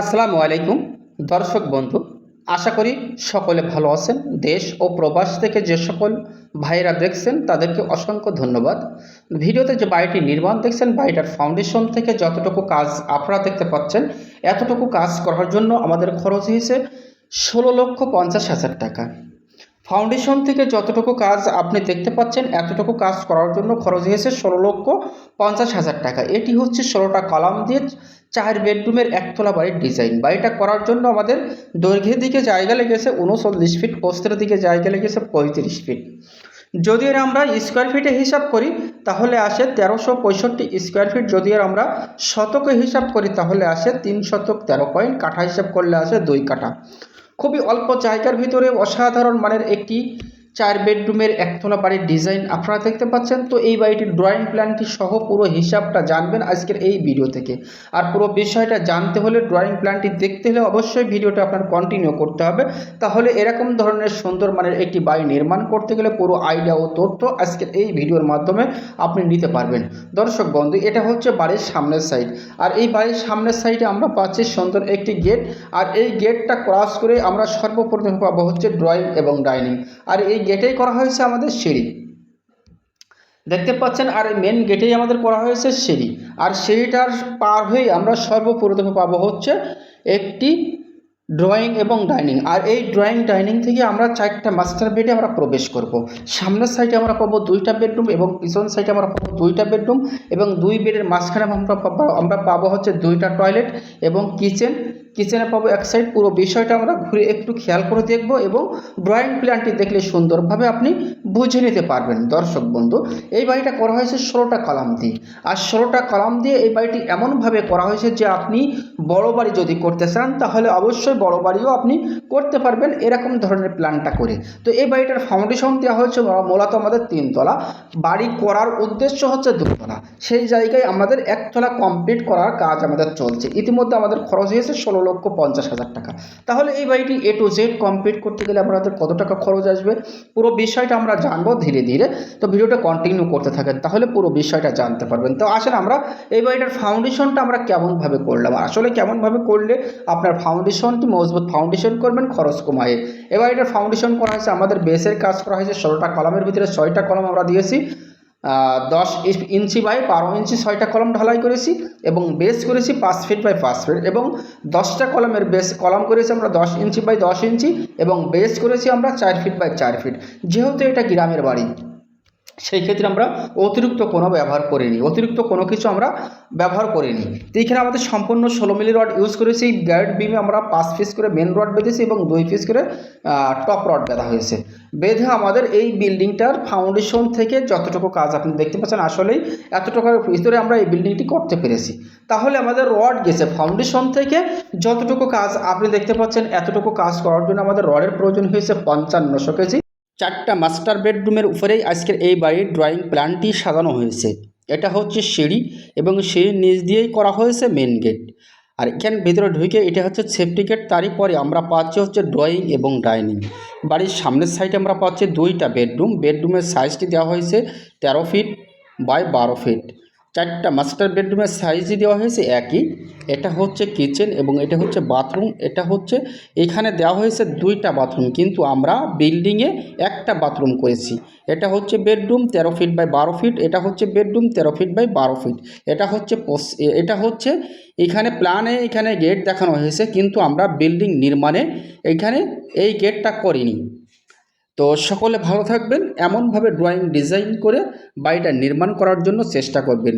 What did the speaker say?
আসসালামু আলাইকুম, দর্শক বন্ধু। আশা করি সকলে ভালো আছেন। দেশ ও প্রবাস থেকে যে সকল ভাইয়েরা দেখছেন, তাদেরকে অসংখ্য ধন্যবাদ। ভিডিওতে যে বাড়িটি নির্মাণ দেখছেন, বাড়িটার ফাউন্ডেশন থেকে যতটুকু কাজ আপনারা দেখতে পাচ্ছেন, এতটুকু কাজ করার জন্য আমাদের খরচ হয়েছে ষোলো লক্ষ পঞ্চাশ হাজার টাকা। ফাউন্ডেশন থেকে যতটুকু কাজ আপনি দেখতে পাচ্ছেন, এতটুকু কাজ করার জন্য খরচ হয়েছে ষোলো লক্ষ পঞ্চাশ হাজার টাকা। এটি হচ্ছে ষোলোটা কলাম দিয়ে চার বেডরুমের একতলা বাড়ির ডিজাইন বাড়িটা করার জন্য আমাদের দৈর্ঘ্যের দিকে জায়গা লেগেছে উনচল্লিশ ফিট পোস্তের দিকে জায়গা লেগেছে পঁয়ত্রিশ ফিট যদি এর আমরা স্কোয়ার ফিটে হিসাব করি, তাহলে আসে তেরোশো পঁয়ষট্টি স্কোয়ার ফিট যদি এর আমরা শতকে হিসাব করি, তাহলে আসে তিন শতক তেরো পয়েন্ট কাঠা হিসাব করলে আসে দুই কাঠা। খুবই অল্প জায়গার ভিতরে অসাধারণ মানের একটি চার বেডরুমের একতলা বাড়ির ডিজাইন আপনারা দেখতে পাচ্ছেন। তো এই বাড়িটির ড্রয়িং প্ল্যানটি সহ পুরো হিসাবটা জানবেন আজকের এই ভিডিও থেকে। আর পুরো বিষয়টা জানতে হলে ড্রয়িং প্ল্যানটি দেখতে হলে অবশ্যই ভিডিওটা আপনার কন্টিনিউ করতে হবে। তাহলে এরকম ধরনের সুন্দর মানের একটি বাড়ি নির্মাণ করতে গেলে পুরো আইডিয়া ও তথ্য আজকের এই ভিডিওর মাধ্যমে আপনি নিতে পারবেন। দর্শক বন্ধু, এটা হচ্ছে বাড়ির সামনের সাইড আর এই বাড়ির সামনের সাইডে আমরা পাচ্ছি সুন্দর একটি গেট আর এই গেটটা ক্রস করে আমরা সর্বপ্রথম পাবো হচ্ছে ড্রয়িং এবং ডাইনিং আর এই গেটেই করা হয়েছে আমাদের সিঁড়ি। দেখতে পাচ্ছেন, আর মেন গেটেই আমাদের করা হয়েছে সিঁড়ি। আর সিঁড়িটার পার হয়ে আমরা সর্বপ্রথমে পাবো হচ্ছে একটি ড্রয়িং এবং ডাইনিং আর এই ড্রয়িং ডাইনিং থেকে আমরা চারটা মাস্টার বেডে আমরা প্রবেশ করব। সামনের সাইডে আমরা পাবো দুইটা বেডরুম এবং পিছন সাইডে আমরা পাবো দুইটা বেডরুম এবং দুই বেডের মাঝখানে আমরা আমরা পাবো হচ্ছে দুইটা টয়লেট এবং কিচেন কিচেনে পাবো এক সাইড পুরো বিষয়টা আমরা ঘুরে একটু খেয়াল করে দেখব এবং ড্রয়িং প্ল্যানটি দেখলে সুন্দরভাবে আপনি বুঝে নিতে পারবেন। দর্শক বন্ধু, এই বাড়িটা করা হয়েছে ষোলোটা কলাম দিয়ে। আর ষোলোটা কলাম দিয়ে এই বাড়িটি এমনভাবে করা হয়েছে যে আপনি বড় বাড়ি যদি করতে চান, তাহলে অবশ্যই বড় বাড়িও আপনি করতে পারবেন এরকম ধরনের প্ল্যানটা করে। তো এই বাড়িটার ফাউন্ডেশন দেওয়া হয়েছে মূলত আমাদের তিনতলা। বাড়ি করার উদ্দেশ্য হচ্ছে দুতলা। সেই জায়গায় আমাদের একতলা কমপ্লিট করার কাজ আমাদের চলছে। ইতিমধ্যে আমাদের খরচ হয়েছে ষোলো লক্ষ পঞ্চাশ হাজার টাকা। তাহলে এই বাড়িটি এ টু জেড কমপ্লিট করতে গেলে আমাদের কত টাকা খরচ আসবে? পুরো বিষয়টা আমরা জানব ধীরে ধীরে। তো ভিডিওটা কন্টিনিউ করতে থাকেন, তাহলে পুরো বিষয়টা জানতে পারবেন। তো আসলে আমরা এই বাড়িটার ফাউন্ডেশনটা আমরা কেমনভাবে করলাম? আসলে কেমনভাবে করলে আপনার ফাউন্ডেশনটি মজবুত ফাউন্ডেশন করবেন খরচ কমায়ে? এই বাড়িটার ফাউন্ডেশন করা হয়েছে, আমাদের বেসের কাজ করা হয়েছে, ষোলোটা কলমের ভিতরে ছয়টা কলম আমরা দিয়েছি। দশ ইঞ্চি বাই বারো ইঞ্চি ছয়টা কলম ঢালাই করেছি এবং বেস করেছি পাঁচ ফিট বাই পাঁচ ফিট এবং দশটা কলমের বেস কলম করেছি আমরা দশ ইঞ্চি বাই দশ ইঞ্চি এবং বেস করেছি আমরা চার ফিট বাই চার ফিট। যেহেতু এটা গ্রামের বাড়ি সেই ক্ষেত্রে আমরা অতিরিক্ত কোনো ব্যবহার করিনি। অতিরিক্ত কোনো কিছু আমরা ব্যবহার করিনি। তো এইখানে আমাদের সম্পূর্ণ ষোলো মিলি রড ইউজ করেছি। গাইড বিমে আমরা পাঁচ পিস করে মেন রড বেঁধেছি এবং দুই পিস করে টপ রড বেঁধা হয়েছে। বেঁধে আমাদের এই বিল্ডিংটার ফাউন্ডেশন থেকে যতটুকু কাজ আপনি দেখতে পাচ্ছেন, আসলেই এতটুকুর ভিতরে আমরা এই বিল্ডিংটি করতে পেরেছি। তাহলে আমাদের রড গেছে। ফাউন্ডেশন থেকে যতটুকু কাজ আপনি দেখতে পাচ্ছেন, এতটুকু কাজ করার জন্য আমাদের রডের প্রয়োজন হয়েছে পঞ্চান্নশো কেজি। চারটা মাস্টার বেডরুমের উপরেই আজকের এই বাড়ির ড্রয়িং প্ল্যানটি সাজানো হয়েছে। এটা হচ্ছে সিঁড়ি এবং সিঁড়ির নিচ দিয়েই করা হয়েছে মেন গেট আর এখানে ভেতরে ঢুকে এটা হচ্ছে সেফটি গেট তারই পরে আমরা পাচ্ছি হচ্ছে ড্রয়িং এবং ডাইনিং বাড়ির সামনের সাইডে আমরা পাচ্ছি দুইটা বেডরুম বেডরুমের সাইজটি দেওয়া হয়েছে তেরো ফিট বাই বারো ফিট চারটা মাস্টার বেডরুমের সাইজই দেওয়া হয়েছে একই। এটা হচ্ছে কিচেন এবং এটা হচ্ছে বাথরুম এটা হচ্ছে, এখানে দেওয়া হয়েছে দুইটা বাথরুম কিন্তু আমরা বিল্ডিংয়ে একটা বাথরুম করেছি। এটা হচ্ছে বেডরুম তেরো ফিট বাই বারো ফিট এটা হচ্ছে বেডরুম তেরো ফিট বাই বারো ফিট এটা হচ্ছে এটা হচ্ছে, এখানে প্ল্যানে এখানে গেট দেখানো হয়েছে, কিন্তু আমরা বিল্ডিং নির্মাণে এখানে এই গেটটা করিনি। তো সকলে ভালো থাকবেন এমনভাবে ড্রয়িং ডিজাইন করে বাড়িটা নির্মাণ করার জন্য চেষ্টা করবেন।